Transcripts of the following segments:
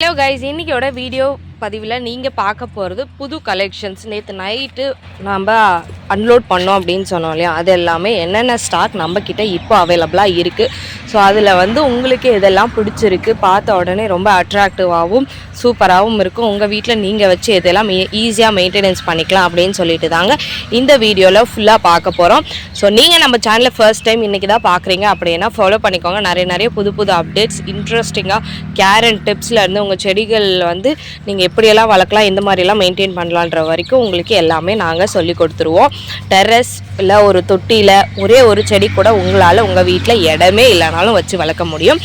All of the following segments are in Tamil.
ஹலோ கைஸ் இன்னைக்கோட வீடியோ பதிவில் நீங்கள் பார்க்க போகிறது புது கலெக்ஷன்ஸ் நேற்று நைட்டு நம்ம அன்லோட் பண்ணோம் அப்படின்னு சொன்னோம் இல்லையா? அது எல்லாமே என்னென்ன ஸ்டாக் நம்மக்கிட்ட இப்போ அவைலபிளாக இருக்குது ஸோ அதில் வந்து உங்களுக்கு இதெல்லாம் பிடிச்சிருக்கு பார்த்த உடனே ரொம்ப அட்ராக்டிவாகவும் சூப்பராகவும் இருக்கும். உங்கள் வீட்டில் நீங்கள் வச்சு இதெல்லாம் ஈஸியாக மெயின்டெனன்ஸ் பண்ணிக்கலாம் அப்படின்னு சொல்லிட்டு தாங்க இந்த வீடியோவில் ஃபுல்லாக பார்க்க போகிறோம் ஸோ நீங்கள் நம்ம சேனலில் ஃபர்ஸ்ட் டைம் இன்றைக்கி தான் பார்க்குறீங்க அப்படின்னா ஃபாலோ பண்ணிக்கோங்க. நிறைய நிறைய புது புது அப்டேட்ஸ் இன்ட்ரெஸ்டிங்காக கேர் அண்ட் டிப்ஸில் இருந்து உங்கள் செடிகள் வந்து நீங்கள் எப்படியெல்லாம் வளர்க்கலாம் எந்த மாதிரிலாம் மெயின்டைன் பண்ணலான்ற வரைக்கும் உங்களுக்கு எல்லாமே நாங்கள் சொல்லி கொடுத்துருவோம். டெரஸ் இல்லை ஒரு தொட்டியில் ஒரே ஒரு செடி கூட உங்களால் உங்கள் வீட்டில் இடமே இல்லைனாலும் வச்சு வளர்க்க முடியும்.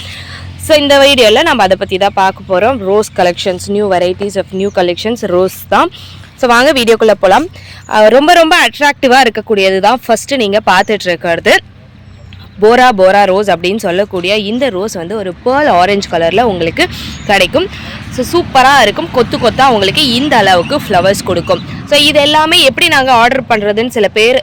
ஸோ இந்த வீடியோவில் நம்ம அதை பற்றி தான் பார்க்க போகிறோம் rose collections new varieties of new collections rose தான். ஸோ வாங்க வீடியோக்குள்ளே போகலாம் ரொம்ப ரொம்ப அட்ராக்டிவாக இருக்கக்கூடியது தான் ஃபஸ்ட்டு நீங்கள் பார்த்துட்ருக்கிறது போரா போரா ரோஸ் அப்படின்னு சொல்லக்கூடிய இந்த ரோஸ் வந்து ஒரு பேர்ல் ஆரஞ்சு கலரில் உங்களுக்கு கிடைக்கும். ஸோ சூப்பராக இருக்கும். கொத்து கொத்தாக உங்களுக்கு இந்த அளவுக்கு ஃப்ளவர்ஸ் கொடுக்கும். ஸோ இது எல்லாமே எப்படி நாங்கள் ஆர்டர் பண்ணுறதுன்னு சில பேர்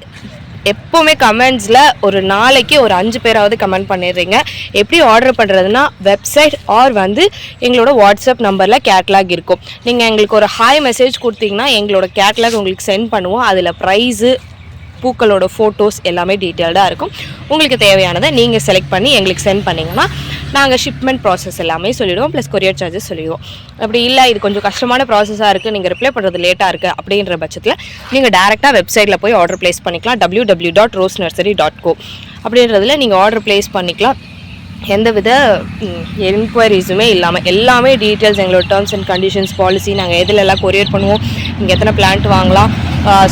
எப்போவுமே கமெண்ட்ஸில் ஒரு நாளைக்கு ஒரு அஞ்சு பேராவது கமெண்ட் பண்ணிடுறீங்க. எப்படி ஆர்டர் பண்ணுறதுனா வெப்சைட் ஆர் வந்து எங்களோட வாட்ஸ்அப் நம்பரில் கேட்லாக் இருக்கும். நீங்கள் எங்களுக்கு ஒரு ஹாய் மெசேஜ் கொடுத்தீங்கன்னா எங்களோட கேட்லாக் உங்களுக்கு சென்ட் பண்ணுவோம். அதில் ப்ரைஸு பூக்களோட ஃபோட்டோஸ் எல்லாமே டீட்டெயில்டாக இருக்கும். உங்களுக்கு தேவையானதை நீங்கள் செலக்ட் பண்ணி எங்களுக்கு சென்ட் பண்ணிங்கன்னா நாங்கள் ஷிப்மெண்ட் ப்ராசஸ் எல்லாமே சொல்லிடுவோம் ப்ளஸ் கொரியர் சார்ஜஸ் சொல்லிடுவோம். அப்படி இல்லை இது கொஞ்சம் கஷ்டமான ப்ராசஸாக இருக்குது நீங்கள் ரிப்ளை பண்ணுறது லேட்டாக இருக்குது அப்படின்ற பட்சத்தில் நீங்கள் டேரெக்டாக வெப்சைட்டில் போய் ஆர்டர் ப்ளேஸ் பண்ணிக்கலாம் W W dot rose nursery dot co அப்படின்றதுல நீங்கள் ஆர்டர் ப்ளேஸ் பண்ணிக்கலாம். எந்தவித என்கொயரிஸுமே இல்லாமல் எல்லாமே டீட்டெயில்ஸ் எங்களோட டேர்ம்ஸ் அண்ட் கண்டிஷன்ஸ் பாலிசி நாங்கள் எதில் எல்லாம் கொரியர் பண்ணுவோம் நீங்கள் எத்தனை பிளான்ட் வாங்கலாம்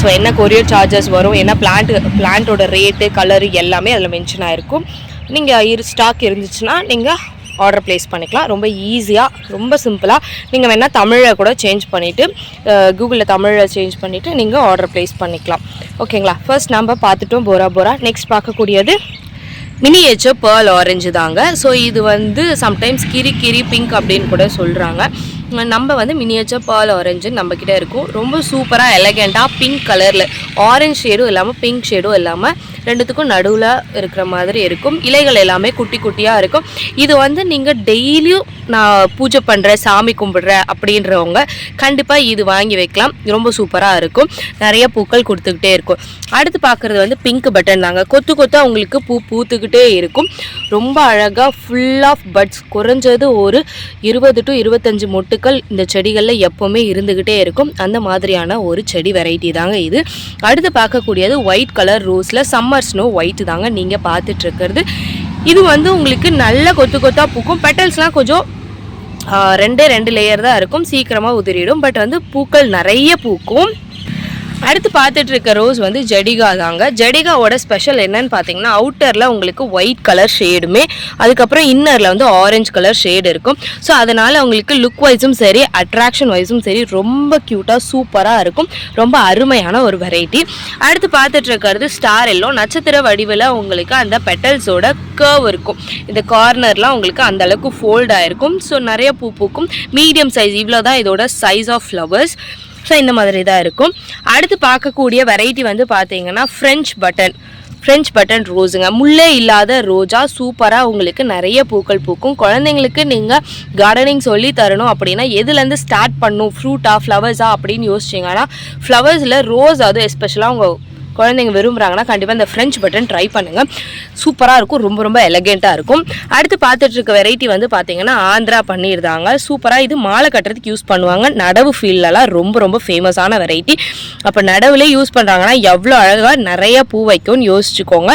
ஸோ என்ன கொரியர் சார்ஜஸ் வரும் என்ன பிளான்ட் பிளான்ட்டோட ரேட்டு கலரு எல்லாமே அதில் மென்ஷன் ஆகிருக்கும் நீங்கள் இரு ஸ்டாக் இருந்துச்சுன்னா நீங்கள் ஆர்டர் ப்ளேஸ் பண்ணிக்கலாம். ரொம்ப ஈஸியாக ரொம்ப சிம்பிளாக நீங்கள் வேணால் தமிழை கூட சேஞ்ச் பண்ணிவிட்டு கூகுளில் தமிழை சேஞ்ச் பண்ணிவிட்டு நீங்கள் ஆர்டர் ப்ளேஸ் பண்ணிக்கலாம். ஓகேங்களா ஃபர்ஸ்ட் நம்ம பார்த்துட்டோம் போரா போரா நெக்ஸ்ட் பார்க்கக்கூடியது மினியேச்சர் பேர்ல் ஆரஞ்சு தாங்க. ஸோ இது வந்து சம்டைம்ஸ் கிரி கிரி பிங்க் அப்படின்னு கூட சொல்கிறாங்க நம்ம வந்து மினியேச்சர் பேர்ல் ஆரஞ்சு நம்மக்கிட்ட இருக்கும். ரொம்ப சூப்பராக எலகெண்ட்டாக பிங்க் கலரில் ஆரஞ்சு ஷேடும் இல்லாமல் பிங்க் ஷேடும் இல்லாமல் ரெண்டுத்துக்கும் நடுவில் இருக்கிற மாதிரி இருக்கும். இலைகள் எல்லாமே குட்டி குட்டியாக இருக்கும். இது வந்து நீங்கள் டெய்லியும் நான் பூஜை பண்ணுறேன் சாமி கும்பிடுறேன் அப்படின்றவங்க கண்டிப்பாக இது வாங்கி வைக்கலாம். ரொம்ப சூப்பராக இருக்கும். நிறைய பூக்கள் கொடுத்துக்கிட்டே இருக்கும். அடுத்து பார்க்குறது வந்து பிங்க் பட்டன் தாங்க. கொத்து கொத்தாக உங்களுக்கு பூ பூத்துக்கிட்டே இருக்கும். ரொம்ப அழகாக ஃபுல் ஆஃப் பட்ஸ் குறைஞ்சது ஒரு இருபது டு இருபத்தஞ்சு மொட்டுக்கள் இந்த செடிகளில் எப்போவுமே இருந்துக்கிட்டே இருக்கும். அந்த மாதிரியான ஒரு செடி வெரைட்டி தாங்க இது. அடுத்து பார்க்கக்கூடியது ஒயிட் கலர் ரோஸில் சம்மர் ஸ்னோ ஒயிட் தாங்க நீங்கள் பார்த்துட்டு இருக்கிறது இது வந்து உங்களுக்கு நல்ல கொத்து கொத்தாக பூக்கும். பெட்டல்ஸ்லாம் கொஞ்சம் ரெண்டே ரெண்டு லேயர் தான் இருக்கும். சீக்கிரமாக உதிரிடும். பட் வந்து பூக்கள் நிறைய பூக்கும். அடுத்து பார்த்துட்டு இருக்க ரோஸ் வந்து ஜடிகா தாங்க. ஜடிகாவோட ஸ்பெஷல் என்னன்னு பார்த்தீங்கன்னா அவுட்டரில் உங்களுக்கு ஒயிட் கலர் ஷேடுமே அதுக்கப்புறம் இன்னரில் வந்து ஆரஞ்சு கலர் ஷேடு இருக்கும். ஸோ அதனால் உங்களுக்கு லுக் வைஸும் சரி அட்ராக்ஷன் வைஸும் சரி ரொம்ப க்யூட்டாக சூப்பராக இருக்கும். ரொம்ப அருமையான ஒரு வெரைட்டி அடுத்து பார்த்துட்டு இருக்கிறது ஸ்டார் எல்லோ நட்சத்திர வடிவில் உங்களுக்கு அந்த பெட்டல்ஸோட கர்வ் இருக்கும். இந்த கார்னர்லாம் உங்களுக்கு அந்த அளவுக்கு ஃபோல்ட் ஆயிருக்கும். ஸோ நிறைய பூ பூக்கும். மீடியம் சைஸ் இவ்வளோ தான் இதோட சைஸ் ஆஃப் ஃப்ளவர்ஸ் ஸோ இந்த மாதிரி தான் இருக்கும். அடுத்து பார்க்கக்கூடிய வெரைட்டி வந்து பார்த்தீங்கன்னா ஃப்ரெஞ்ச் பட்டன் ஃப்ரெஞ்ச் பட்டன் ரோஸுங்க முள்ளே இல்லாத ரோஜா சூப்பராக உங்களுக்கு நிறைய பூக்கள் பூக்கும். குழந்தைங்களுக்கு நீங்கள் கார்டனிங் சொல்லி தரணும் அப்படின்னா எதுலேருந்து ஸ்டார்ட் பண்ணும்? ஃப்ரூட்டா ஃப்ளவர்ஸா அப்படின்னு யோசிச்சிங்கன்னா ஃப்ளவர்ஸில் ரோஸ் அதுவும் எஸ்பெஷலாக உங்கள் குழந்தைங்க விரும்புகிறாங்கன்னா கண்டிப்பாக இந்த ஃப்ரெஞ்ச் பட்டன் ட்ரை பண்ணுங்கள் சூப்பராக இருக்கும். ரொம்ப ரொம்ப எலகெண்ட்டாக இருக்கும். அடுத்து பார்த்துட்டு இருக்க வெரைட்டி வந்து பார்த்தீங்கன்னா ஆந்திரா பண்ணியிருந்தாங்க சூப்பராக இது மாலை கட்டுறதுக்கு யூஸ் பண்ணுவாங்க. நடவு ஃபீல்டெல்லாம் ரொம்ப ரொம்ப ஃபேமஸான வெரைட்டி அப்போ நடவுலே யூஸ் பண்ணுறாங்கன்னா எவ்வளோ அழகாக நிறைய பூ வைக்கும்னு யோசிச்சுக்கோங்க.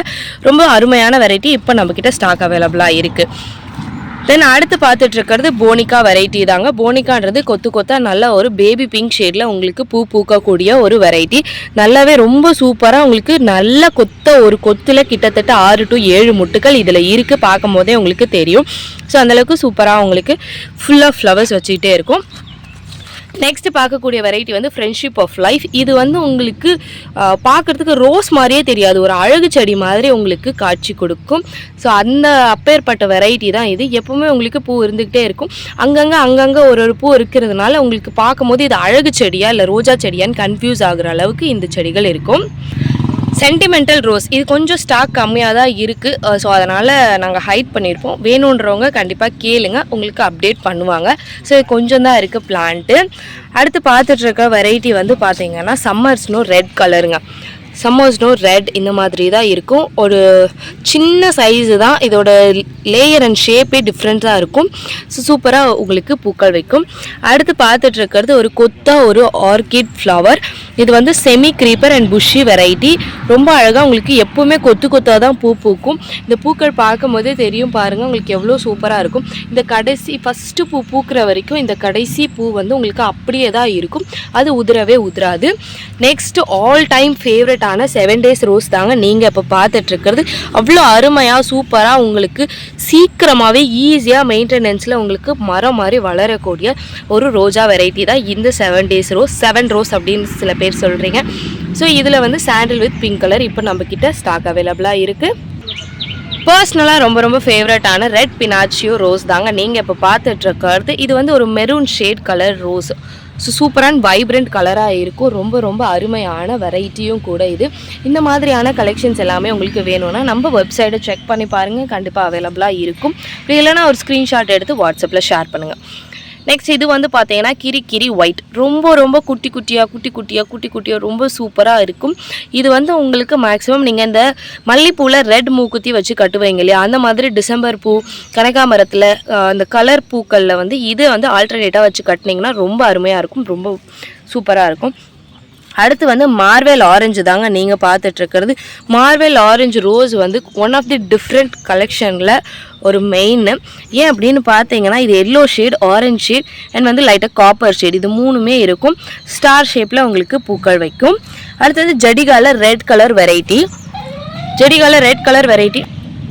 ரொம்ப அருமையான வெரைட்டி இப்போ நம்மக்கிட்ட ஸ்டாக் அவைலபிளாக இருக்குது தென் அடுத்து பார்த்துட்டு இருக்கிறது போனிகா வெரைட்டி தாங்க. போனிகான்றது கொத்து கொத்தா நல்ல ஒரு பேபி பிங்க் ஷேடில் உங்களுக்கு பூ பூக்கக்கூடிய ஒரு வெரைட்டி நல்லாவே ரொம்ப சூப்பராக உங்களுக்கு நல்ல கொத்த ஒரு கொத்தில் கிட்டத்தட்ட ஆறு டு ஏழு முட்டுகள் இதில் இருக்குது பார்க்கும் போதே உங்களுக்கு தெரியும். ஸோ அந்தளவுக்கு சூப்பராக உங்களுக்கு ஃபுல்லாக ஃப்ளவர்ஸ் வச்சுக்கிட்டே இருக்கும். நெக்ஸ்ட் பார்க்கக்கூடிய வெரைட்டி வந்து ஃப்ரெண்ட்ஷிப் ஆஃப் லைஃப் இது வந்து உங்களுக்கு பார்க்குறதுக்கு பார்க்கறதுக்கு ரோஸ் மாதிரியே தெரியாது. ஒரு அழகு செடி மாதிரி உங்களுக்கு காட்சி கொடுக்கும். ஸோ அந்த அப்பேற்பட்ட வெரைட்டி தான் இது. எப்பவுமே உங்களுக்கு பூ இருந்துக்கிட்டே இருக்கும். அங்கங்கே அங்கங்கே ஒரு ஒரு பூ இருக்கிறதுனால உங்களுக்கு பார்க்கும்போது இது அழகு செடியா இல்லை ரோஜா செடியான்னு கன்ஃபியூஸ் ஆகுற அளவுக்கு இந்த செடிகள் இருக்கும். சென்டிமெண்டல் ரோஸ் இது கொஞ்சம் ஸ்டாக் கம்மியாக தான் இருக்குது ஸோ அதனால் நாங்கள் ஹைட் பண்ணியிருப்போம் வேணுன்றவங்க கண்டிப்பாக கேளுங்க. உங்களுக்கு அப்டேட் பண்ணுவாங்க. ஸோ இது கொஞ்சம் தான் இருக்குது பிளான்ட்டு அடுத்து பார்த்துட்ருக்க வெரைட்டி வந்து பார்த்தீங்கன்னா சம்மர் ஸ்னோ ரெட் கலருங்க சம்மர் ஸ்னோ ரெட் இந்த மாதிரி தான் இருக்கும். ஒரு சின்ன சைஸு தான். இதோட லேயர் அண்ட் ஷேப்பே டிஃப்ரெண்ட்டாக இருக்கும். ஸோ சூப்பராக உங்களுக்கு பூக்கள் வைக்கும். அடுத்து பார்த்துட்ருக்கிறது ஒரு கொத்தா ஒரு ஆர்கிட் ஃப்ளவர் இது வந்து semi creeper and bushy variety ரொம்ப அழகாக உங்களுக்கு எப்போவுமே கொத்து கொத்தாக தான் பூ பூக்கும். இந்த பூக்கள் பார்க்கும் போதே தெரியும் பாருங்கள் உங்களுக்கு எவ்வளோ சூப்பராக இருக்கும். இந்த கடைசி ஃபஸ்ட்டு பூ பூக்கிற வரைக்கும் இந்த கடைசி பூ வந்து உங்களுக்கு அப்படியே தான் இருக்கும். அது உதிரவே உதிராது. நெக்ஸ்ட்டு ஆல் டைம் ஃபேவரட்டான செவன் டேஸ் ரோஸ் தாங்க நீங்கள் இப்போ பார்த்துட்ருக்கிறது அவ்வளோ அருமையாக சூப்பராக உங்களுக்கு சீக்கிரமாகவே ஈஸியாக மெயின்டெனன்ஸில் உங்களுக்கு மரம் மாதிரி வளரக்கூடிய ஒரு ரோஜா வெரைட்டி தான் இந்த seven days rose seven rose அப்படின்னு சில பேர் சொல்கிறீங்க ஸோ இதில் வந்து சாண்டில் வித் பிங்க் கலர் இப்போ நம்மக்கிட்ட ஸ்டாக் அவைலபிளாக இருக்குது பர்சனலாக ரொம்ப ரொம்ப ஃபேவரட்டான ரெட் பினாச்சியோ ரோஸ் தாங்க. நீங்கள் இப்போ பார்த்துட்ருக்கிறது இது வந்து ஒரு maroon shade colour rose so சூப்பரான வைப்ரண்ட் கலராக இருக்கும். ரொம்ப ரொம்ப அருமையான வெரைட்டியும் கூட இது. இந்த மாதிரியான கலெக்ஷன்ஸ் எல்லாமே உங்களுக்கு வேணும்னா நம்ம வெப்சைட்டை செக் பண்ணி பாருங்கள் கண்டிப்பாக அவைலபிளாக இருக்கும். அப்படி இல்லைன்னா ஒரு ஸ்க்ரீன்ஷாட் எடுத்து வாட்ஸ்அப்பில் ஷேர் பண்ணுங்கள் நெக்ஸ்ட் இது வந்து பார்த்தீங்கன்னா கிரி கிரி ஒயிட் ரொம்ப ரொம்ப குட்டி குட்டியாக குட்டி குட்டியாக குட்டி குட்டியாக ரொம்ப சூப்பராக இருக்கும். இது வந்து உங்களுக்கு மேக்ஸிமம் நீங்கள் இந்த மல்லிப்பூவில் ரெட் மூக்குத்தி வச்சு கட்டுவீங்க இல்லையா? அந்த மாதிரி டிசம்பர் பூ கனகாமரத்தில் அந்த கலர் பூக்களில் வந்து இது வந்து ஆல்டர்னேட்டாக வச்சு கட்டினீங்கன்னா ரொம்ப அருமையாக இருக்கும். ரொம்ப சூப்பராக இருக்கும். அடுத்து வந்து மார்வெல் ஆரஞ்சு தாங்க நீங்கள் பார்த்துட்ருக்கிறது. மார்வெல் ஆரஞ்சு ரோஸ் வந்து ஒன் ஆஃப் தி டிஃப்ரெண்ட் கலெக்ஷனில் ஒரு மெயின் ஏன் அப்படின்னு பார்த்தீங்கன்னா இது yellow shade orange shade and வந்து லைட்டாக காப்பர் ஷேட் இது மூணுமே இருக்கும். ஸ்டார் ஷேப்பில் உங்களுக்கு பூக்கள் வைக்கும். அடுத்தது ஜடிகால ரெட் கலர் வெரைட்டி ஜடிகால ரெட் கலர் வெரைட்டி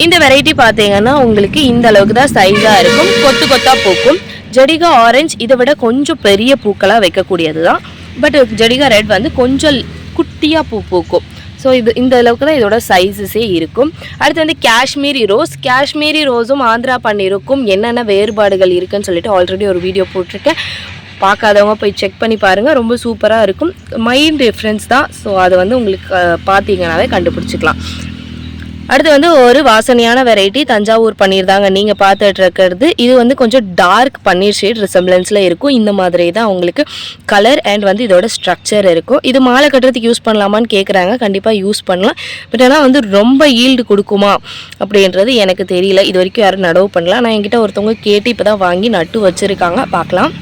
இந்த வெரைட்டி பார்த்தீங்கன்னா உங்களுக்கு இந்த அளவுக்கு தான் சைஸாக இருக்கும். கொத்து கொத்தாக பூக்கும். ஜடிகா ஆரஞ்சு இதை விட கொஞ்சம் பெரிய பூக்களாக வைக்கக்கூடியது தான் பட் ஜடிகா ரெட் வந்து கொஞ்சம் குட்டியாக பூ பூக்கும். ஸோ இது இந்த அளவுக்கு தான் இதோட சைஸஸே இருக்கும். அடுத்து வந்து காஷ்மீரி ரோஸ். காஷ்மீரி ரோஸும் ஆந்திரா பண்ணிருக்கும் என்னென்ன வேறுபாடுகள் இருக்குன்னு சொல்லிட்டு ஆல்ரெடி ஒரு வீடியோ போட்டிருக்கேன். பார்க்காதவங்க போய் செக் பண்ணி பாருங்கள் ரொம்ப சூப்பராக இருக்கும். மைண்ட் டிஃப்ரென்ஸ் தான். ஸோ அதை வந்து உங்களுக்கு பார்த்தீங்கன்னாவே கண்டுபிடிச்சிக்கலாம். அடுத்து வந்து ஒரு வாசனையான வெரைட்டி தஞ்சாவூர் பன்னீர் தாங்க நீங்கள் பார்த்துட்டு இருக்கிறது இது வந்து கொஞ்சம் டார்க் பன்னீர் ஷேட் ரிசம்பிளன்ஸில் இருக்கும். இந்த மாதிரி தான் உங்களுக்கு கலர் அண்ட் வந்து இதோட ஸ்ட்ரக்சர் இருக்கும். இது மாலை கட்டுறதுக்கு யூஸ் பண்ணலாமான்னு கேட்குறாங்க கண்டிப்பாக யூஸ் பண்ணலாம். பட் ஆனால் வந்து ரொம்ப ஈல்டு கொடுக்குமா அப்படின்றது எனக்கு தெரியல. இது வரைக்கும் யாரும் நடவு பண்ணலாம் நான் என்கிட்ட ஒருத்தவங்க கேட்டு இப்போ தான் வாங்கி நட்டு வச்சுருக்காங்க. பார்க்கலாம்.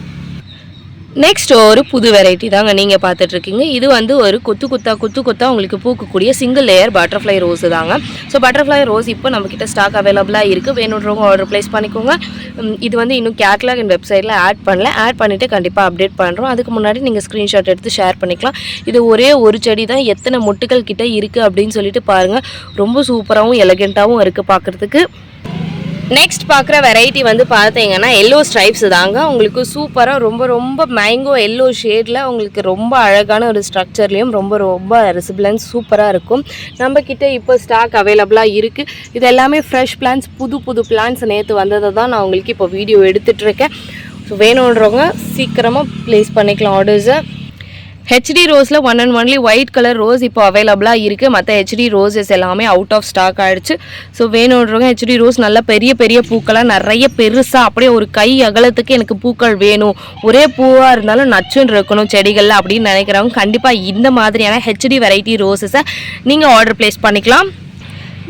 நெக்ஸ்ட் ஒரு புது வெரைட்டி தாங்க நீங்கள் பார்த்துட்ருக்கீங்க. இது வந்து ஒரு கொத்து கொத்தா கொத்து கொத்தா உங்களுக்கு பூக்கக்கூடிய சிங்கிள் லேயர் பட்டர்ஃப்ளை ரோஸ் தாங்க. ஸோ பட்டர்ஃப்ளை ரோஸ் இப்போ நம்மக்கிட்ட ஸ்டாக் அவைலபிளாக இருக்குது வேணுன்றவங்க ஆர்டர் ப்ளேஸ் பண்ணிக்கோங்க. இது வந்து இன்னும் கேட்லாக் என் வெப்சைட்டில் ஆட் பண்ணல. ஆட் பண்ணிவிட்டு கண்டிப்பாக அப்டேட் பண்ணுறோம் அதுக்கு முன்னாடி நீங்கள் ஸ்க்ரீன்ஷாட் எடுத்து ஷேர் பண்ணிக்கலாம். இது ஒரே ஒரு செடி தான். எத்தனை மொட்டுகள் கிட்ட இருக்குது அப்படின்னு சொல்லிட்டு பாருங்கள் ரொம்ப சூப்பராகவும் எலகெண்ட்டாகவும் இருக்குது பார்க்குறதுக்கு. நெக்ஸ்ட் பார்க்குற வெரைட்டி வந்து பார்த்தீங்கன்னா எல்லோ ஸ்ட்ரைப்ஸ் தாங்க. உங்களுக்கு சூப்பராக ரொம்ப ரொம்ப மேங்கோ எல்லோ ஷேடில் உங்களுக்கு ரொம்ப அழகான ஒரு ஸ்ட்ரக்சர்லேயும் ரொம்ப ரொம்ப ரெசிபிளன்ஸ் சூப்பராக இருக்கும். நம்ம கிட்டே இப்போ ஸ்டாக் அவைலபிளாக இருக்குது இது எல்லாமே ஃப்ரெஷ் பிளான்ஸ் புது புது பிளான்ஸ் நேற்று வந்ததை தான் நான் உங்களுக்கு இப்போ வீடியோ எடுத்துகிட்ருக்கேன் ஸோ வேணுன்றவங்க சீக்கிரமாக ப்ளேஸ் பண்ணிக்கலாம் ஆர்டர்ஸை HD ரோஸில் one and only white colour rose இப்போ அவைலபிளாக இருக்குது மற்ற ஹெச்டி ரோஸஸ் எல்லாமே அவுட் ஆஃப் ஸ்டாக் ஆகிடுச்சு ஸோ வேணுன்றவங்க ஹெச்டி ரோஸ் நல்ல பெரிய பெரிய பூக்களாக நிறைய பெருசாக அப்படியே ஒரு கை அகலத்துக்கு எனக்கு பூக்கள் வேணும். ஒரே பூவாக இருந்தாலும் நச்சுன்னு இருக்கணும் செடிகளில் அப்படின்னு நினைக்கிறவங்க கண்டிப்பாக இந்த மாதிரியான ஹெச்டி வெரைட்டி ரோஸஸை நீங்கள் ஆர்டர் ப்ளேஸ் பண்ணிக்கலாம்.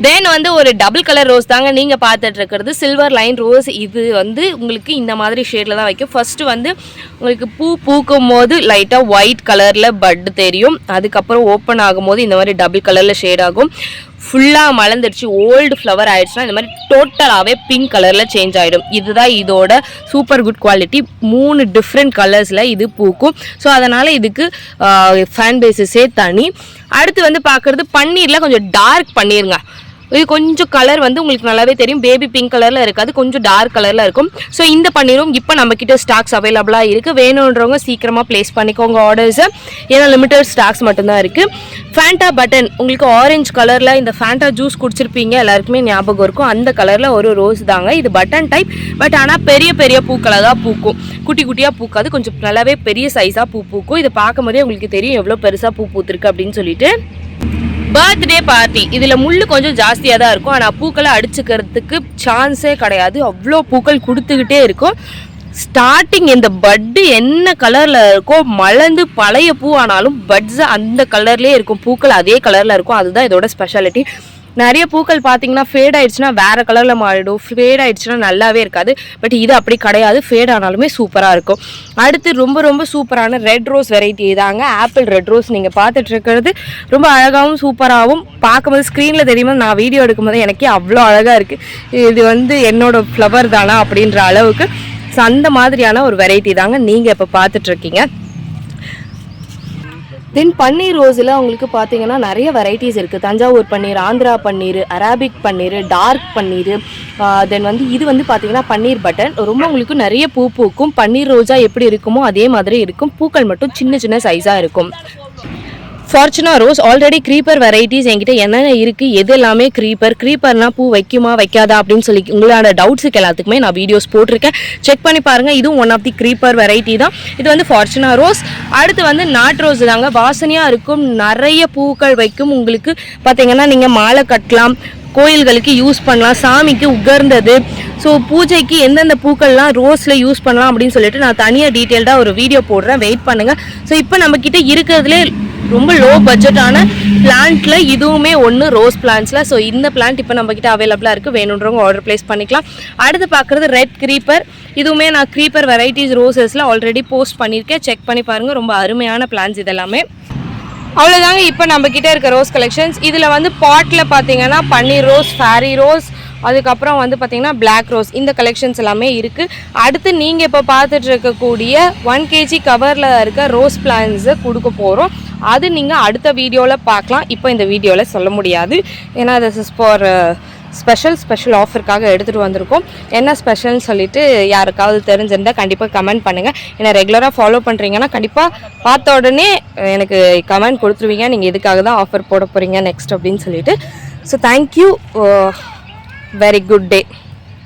தென் வந்து ஒரு டபுள் கலர் ரோஸ் தாங்க நீங்கள் பார்த்துட்டு இருக்கிறது சில்வர் லைன் ரோஸ் இது வந்து உங்களுக்கு இந்த மாதிரி ஷேடில் தான் வைக்கும். ஃபர்ஸ்ட்டு வந்து உங்களுக்கு பூ பூக்கும் போது லைட்டாக ஒயிட் கலரில் பட் தெரியும். அதுக்கப்புறம் ஓப்பன் ஆகும்போது இந்த மாதிரி டபுள் கலரில் ஷேட் ஆகும். ஃபுல்லாக மலர்ந்துடுச்சு ஓல்டு ஃப்ளவர் ஆயிடுச்சுன்னா இந்த மாதிரி டோட்டலாகவே பிங்க் கலரில் சேஞ்ச் ஆகிடும் இதுதான் இதோட சூப்பர் குட் குவாலிட்டி மூணு டிஃப்ரெண்ட் கலர்ஸில் இது பூக்கும். ஸோ அதனால் இதுக்கு ஃபேன் பேஸஸே தனி. அடுத்து வந்து பார்க்குறது பன்னீரில் கொஞ்சம் டார்க் பண்ணிருங்க இது கொஞ்சம் கலர் வந்து உங்களுக்கு நல்லாவே தெரியும். பேபி பிங்க் கலரில் இருக்காது. கொஞ்சம் டார்க் கலரில் இருக்கும். ஸோ இந்த பன்னீரும் இப்போ நம்மக்கிட்ட ஸ்டாக்ஸ் அவைலபிளாக இருக்குது வேணுன்றவங்க சீக்கிரமாக ப்ளேஸ் பண்ணிக்கோங்க ஆர்டர்ஸை ஏன்னா லிமிட்டட் ஸ்டாக்ஸ் மட்டும்தான் இருக்குது ஃபேண்டா பட்டன் உங்களுக்கு ஆரஞ்சு கலரில் இந்த ஃபேண்டா ஜூஸ் குடிச்சிருப்பீங்க. எல்லாருக்குமே ஞாபகம் இருக்கும். அந்த கலரில் ஒரு ரோஸ் தாங்க. இது பட்டன் டைப் பட் ஆனால் பெரிய பெரிய பூக்களை தான் பூக்கும். குட்டி குட்டியாக பூக்காது. கொஞ்சம் நல்லாவே பெரிய சைஸாக பூ பூக்கும். இதை பார்க்கும்போதே உங்களுக்கு தெரியும் எவ்வளோ பெருசாக பூ பூத்துருக்கு அப்படின்னு சொல்லிட்டு. Birthday party. இதில் முள் கொஞ்சம் ஜாஸ்தியாக தான் இருக்கும். ஆனால் பூக்களை அடிச்சுக்கிறதுக்கு சான்ஸே கிடையாது. அவ்வளோ பூக்கள் கொடுத்துக்கிட்டே இருக்கும். ஸ்டார்டிங் இந்த பட்டு என்ன கலரில் இருக்கோ மலர்ந்து பழைய பூ ஆனாலும் பட்ஸ் அந்த கலர்லேயே இருக்கும். பூக்கள் அதே கலரில் இருக்கும். அதுதான் இதோட ஸ்பெஷாலிட்டி நிறைய பூக்கள் பார்த்தீங்கன்னா ஃபேட் ஆயிடுச்சுன்னா வேற கலரில் மாறிடும். ஃபேட் ஆயிடுச்சுன்னா நல்லாவே இருக்காது. பட் இது அப்படி கிடையாது. ஃபேட் ஆனாலுமே சூப்பராக இருக்கும். அடுத்து ரொம்ப ரொம்ப சூப்பரான ரெட் ரோஸ் வெரைட்டி தாங்க. ஆப்பிள் ரெட் ரோஸ் நீங்கள் பார்த்துட்டு இருக்கிறது ரொம்ப அழகாகவும் சூப்பராகவும் பார்க்கும்போது ஸ்க்ரீனில் தெரியுமா நான் வீடியோ எடுக்கும்போது எனக்கே அவ்வளோ அழகாக இருக்குது இது வந்து என்னோட ஃப்ளவர் தானா அப்படின்ற அளவுக்கு. ஸோ அந்த மாதிரியான ஒரு வெரைட்டி தாங்க நீங்கள் இப்போ பார்த்துட்ருக்கீங்க தென் பன்னீர் ரோஸில் உங்களுக்கு பார்த்தீங்கன்னா நிறைய வெரைட்டிஸ் இருக்குது. தஞ்சாவூர் பன்னீர் ஆந்திரா பன்னீர் அராபிக் பன்னீர் டார்க் பன்னீர் தென் வந்து இது வந்து பார்த்தீங்கன்னா பன்னீர் பட்டன் ரொம்ப உங்களுக்கு நிறைய பூ பூக்கும். பன்னீர் ரோஜா எப்படி இருக்குமோ அதே மாதிரி இருக்கும். பூக்கள் மட்டும் சின்ன சின்ன சைஸாக இருக்கும். Fortuna rose already creeper varieties என்கிட்ட என்னென்ன இருக்குது எது எல்லாமே க்ரீப்பர் க்ரீப்பர்னா பூ வைக்குமா வைக்காதா அப்படின்னு சொல்லி உங்களோட டவுட்ஸுக்கு எல்லாத்துக்குமே நான் வீடியோஸ் போட்டிருக்கேன். செக் பண்ணி பாருங்கள் இதுவும் one of the creeper variety தான். இது வந்து ஃபார்ச்சுனா ரோஸ் அடுத்து வந்து நாட் ரோஸ் தாங்க. வாசனையாக இருக்கும் நிறைய பூக்கள் வைக்கும். உங்களுக்கு பார்த்தீங்கன்னா நீங்கள் மாலை கட்டலாம் கோயில்களுக்கு யூஸ் பண்ணலாம் சாமிக்கு உகர்ந்தது. ஸோ பூஜைக்கு எந்தெந்த பூக்கள்லாம் ரோஸில் யூஸ் பண்ணலாம் அப்படின்னு சொல்லிட்டு நான் தனியாக டீட்டெயில்டாக ஒரு வீடியோ போடுறேன். வெயிட் பண்ணுங்கள் ஸோ இப்போ நம்மக்கிட்ட இருக்கிறதுலே ரொம்ப லோ பட்ஜெட்டான பிளான்ட்டில் இதுவுமே ஒன்று ரோஸ் பிளான்ட்ஸில் ஸோ இந்த பிளான்ட் இப்போ நம்மக்கிட்ட அவைலபிளாக இருக்குது வேணுன்றவங்க ஆர்டர் ப்ளேஸ் பண்ணிக்கலாம். அடுத்து பார்க்குறது ரெட் க்ரீப்பர் இதுவுமே நான் க்ரீப்பர் வெரைட்டிஸ் ரோசஸில் ஆல்ரெடி போஸ்ட் பண்ணியிருக்கேன். செக் பண்ணி பாருங்கள் ரொம்ப அருமையான பிளான்ஸ் இதெல்லாமே. அவ்வளோதாங்க இப்போ நம்ம இருக்க ரோஸ் கலெக்ஷன்ஸ் இதில் வந்து பாட்டில் பார்த்தீங்கன்னா பன்னீர் ரோஸ் ஃபேரி ரோஸ் அதுக்கப்புறம் வந்து பார்த்தீங்கன்னா பிளாக் ரோஸ் இந்த கலெக்ஷன்ஸ் எல்லாமே இருக்குது அடுத்து நீங்கள் இப்போ பார்த்துட்டு இருக்கக்கூடிய ஒன் கேஜி கவரில் இருக்க ரோஸ் பிளான்ஸை கொடுக்க போகிறோம் அது நீங்கள் அடுத்த வீடியோவில் பார்க்கலாம். இப்போ இந்த வீடியோவில் சொல்ல முடியாது. ஏன்னா this is for special special ஆஃபருக்காக எடுத்துகிட்டு வந்திருக்கோம். என்ன ஸ்பெஷல்னு சொல்லிட்டு யாருக்காவது தெரிஞ்சிருந்தால் கண்டிப்பாக கமெண்ட் பண்ணுங்கள் ஏன்னா ரெகுலராக ஃபாலோ பண்ணுறீங்கன்னா கண்டிப்பாக பார்த்த உடனே uh, எனக்கு கமெண்ட் கொடுத்துருவீங்க. நீங்கள் எதுக்காக தான் ஆஃபர் போட போகிறீங்க நெக்ஸ்ட் அப்படின்னு சொல்லிட்டு. So thank you very good day